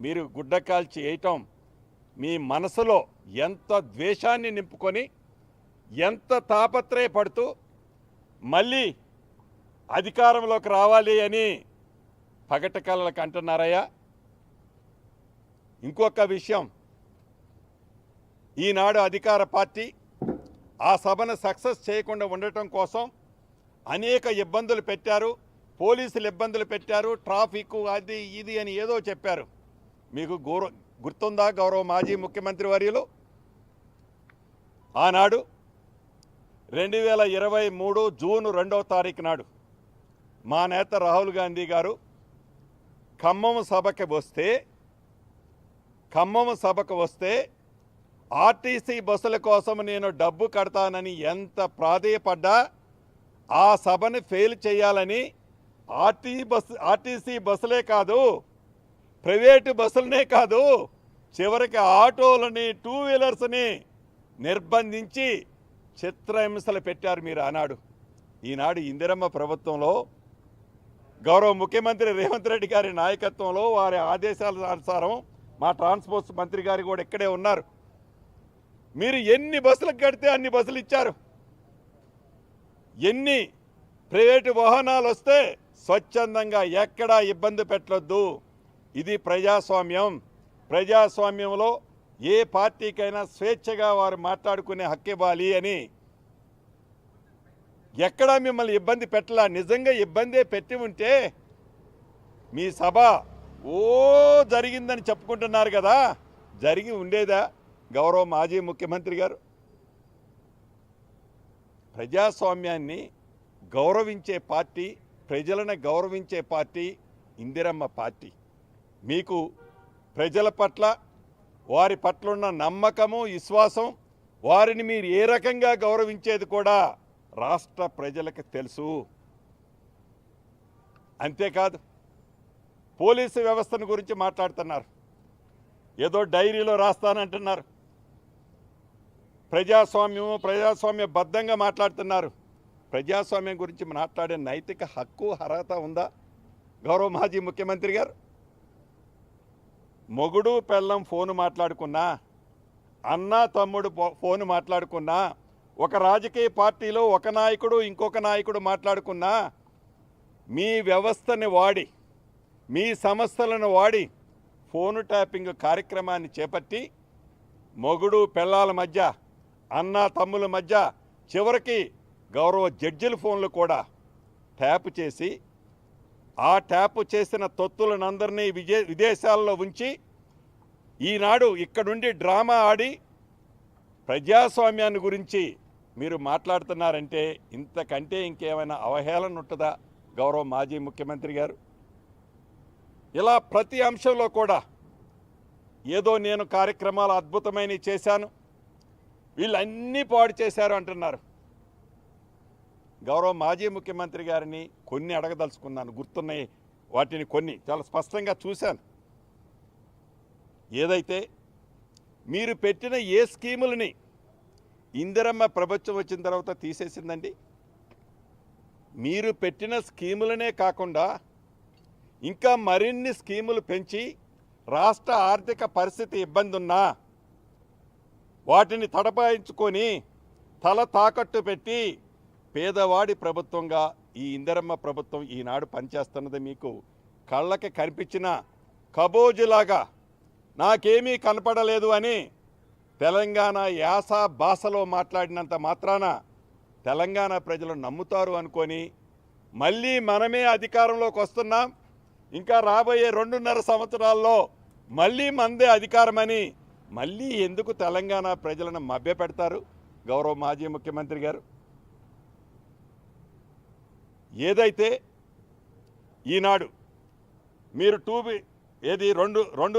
మీరు గుడ్డ కాల్చి వేయటం మీ మనసులో ఎంత ద్వేషాన్ని నింపుకొని ఎంత తాపత్రయపడుతూ మళ్ళీ అధికారంలోకి రావాలి అని పగట కళలకు అంటున్నారయ్యా. ఇంకొక విషయం. ఈనాడు అధికార పార్టీ ఆ సభను సక్సెస్ చేయకుండా ఉండటం కోసం అనేక ఇబ్బందులు పెట్టారు. పోలీసులు ఇబ్బందులు పెట్టారు. ట్రాఫిక్ అది ఇది అని ఏదో చెప్పారు. మీకు గౌరవ గుర్తుందా గౌరవ మాజీ ముఖ్యమంత్రి వర్యులు? ఆనాడు రెండు వేల ఇరవై మూడు జూన్ రెండవ తారీఖు నాడు మా నేత రాహుల్ గాంధీ గారు ఖమ్మం సభకి వస్తే ఖమ్మం సభకు వస్తే ఆర్టీసీ బస్సుల కోసం నేను డబ్బు కడతానని ఎంత ప్రాధేయపడ్డా ఆ సభని ఫెయిల్ చేయాలని ఆర్టీ బస్ ఆర్టీసీ బస్సులే కాదు ప్రైవేటు బస్సులనే కాదు చివరికి ఆటోలని టూ వీలర్స్ని నిర్బంధించి చిత్రహింసలు పెట్టారు మీరు ఆనాడు. ఈనాడు ఇందిరమ్మ ప్రభుత్వంలో గౌరవ ముఖ్యమంత్రి రేవంత్ రెడ్డి గారి నాయకత్వంలో వారి ఆదేశాల అనుసారం మా ట్రాన్స్పోర్ట్ మంత్రి గారు కూడా ఇక్కడే ఉన్నారు. మీరు ఎన్ని బస్సులకు కడితే అన్ని బస్సులు ఇచ్చారు? ఎన్ని ప్రైవేటు వాహనాలు వస్తే స్వచ్ఛందంగా ఎక్కడా ఇబ్బంది పెట్టొద్దు. ఇది ప్రజాస్వామ్యం. ప్రజాస్వామ్యంలో ఏ పార్టీకైనా స్వేచ్ఛగా వారు మాట్లాడుకునే హక్కు ఇవ్వాలి అని. ఎక్కడా మిమ్మల్ని ఇబ్బంది పెట్టలా. నిజంగా ఇబ్బందే పెట్టి ఉంటే మీ సభ ఓ జరిగిందని చెప్పుకుంటున్నారు కదా. జరిగి ఉండేదా? గౌరవ మాజీ ముఖ్యమంత్రి గారు. ప్రజాస్వామ్యాన్ని గౌరవించే పార్టీ ప్రజలను గౌరవించే పార్టీ ఇందిరమ్మ పార్టీ. మీకు ప్రజల పట్ల వారి పట్ల ఉన్న నమ్మకము విశ్వాసం వారిని మీరు ఏ రకంగా గౌరవించేది కూడా రాష్ట్ర ప్రజలకు తెలుసు. అంతేకాదు పోలీసు వ్యవస్థను గురించి మాట్లాడుతున్నారు. ఏదో డైరీలో రాస్తానంటున్నారు. ప్రజాస్వామ్యము ప్రజాస్వామ్య బద్ధంగా మాట్లాడుతున్నారు. ప్రజాస్వామ్యం గురించి మాట్లాడే నైతిక హక్కు అర్హత ఉందా? గౌరవ మాజీ ముఖ్యమంత్రి గారు మొగుడు పెళ్ళం ఫోను మాట్లాడుకున్నా అన్న తమ్ముడు ఫోను మాట్లాడుకున్నా ఒక రాజకీయ పార్టీలో ఒక నాయకుడు ఇంకొక నాయకుడు మాట్లాడుకున్నా మీ వ్యవస్థని వాడి మీ సంస్థలను వాడి ఫోను ట్యాపింగ్ కార్యక్రమాన్ని చేపట్టి మొగుడు పెళ్ళాల మధ్య అన్న తమ్ముల మధ్య చివరికి గౌరవ జడ్జిల ఫోన్లు కూడా ట్యాప్ చేసి ఆ ట్యాప్ చేసిన తొత్తులనందరినీ విజే విదేశాల్లో ఉంచి ఈనాడు ఇక్కడుండి డ్రామా ఆడి ప్రజాస్వామ్యాన్ని గురించి మీరు మాట్లాడుతున్నారంటే ఇంతకంటే ఇంకేమైనా అవహేళన ఉంటుందా? గౌరవ మాజీ ముఖ్యమంత్రి గారు. ఇలా ప్రతి అంశంలో కూడా ఏదో నేను కార్యక్రమాలు అద్భుతమైనవి చేశాను. వీళ్ళన్నీ పాడు చేశారు అంటున్నారు. గౌరవ మాజీ ముఖ్యమంత్రి గారిని కొన్ని అడగదలుచుకున్నాను గుర్తున్నాయి వాటిని కొన్ని. చాలా స్పష్టంగా చూశాను. ఏదైతే మీరు పెట్టిన ఏ స్కీములని ఇందిరమ్మ ప్రభుత్వం వచ్చిన తర్వాత తీసేసిందండి? మీరు పెట్టిన స్కీములనే కాకుండా ఇంకా మరిన్ని స్కీములు పెంచి రాష్ట్ర ఆర్థిక పరిస్థితి ఇబ్బంది ఉన్నా వాటిని తడపాయించుకొని తల తాకట్టు పెట్టి పేదవాడి ప్రభుత్వంగా ఈ ఇందిరమ్మ ప్రభుత్వం ఈనాడు పనిచేస్తున్నది మీకు కళ్ళకి కనిపించిన కబోజులాగా నాకేమీ కనపడలేదు అని తెలంగాణ యాస భాషలో మాట్లాడినంత మాత్రాన తెలంగాణ ప్రజలు నమ్ముతారు అనుకొని మళ్ళీ మనమే అధికారంలోకి వస్తున్నాం. ఇంకా రాబోయే రెండున్నర సంవత్సరాల్లో మళ్ళీ మందే అధికారమని మళ్ళీ ఎందుకు తెలంగాణ ప్రజలను మభ్యపెడతారు? గౌరవ మాజీ ముఖ్యమంత్రి గారు. ఏదైతే ఈనాడు మీరు టూ బి ఏది రెండు రెండు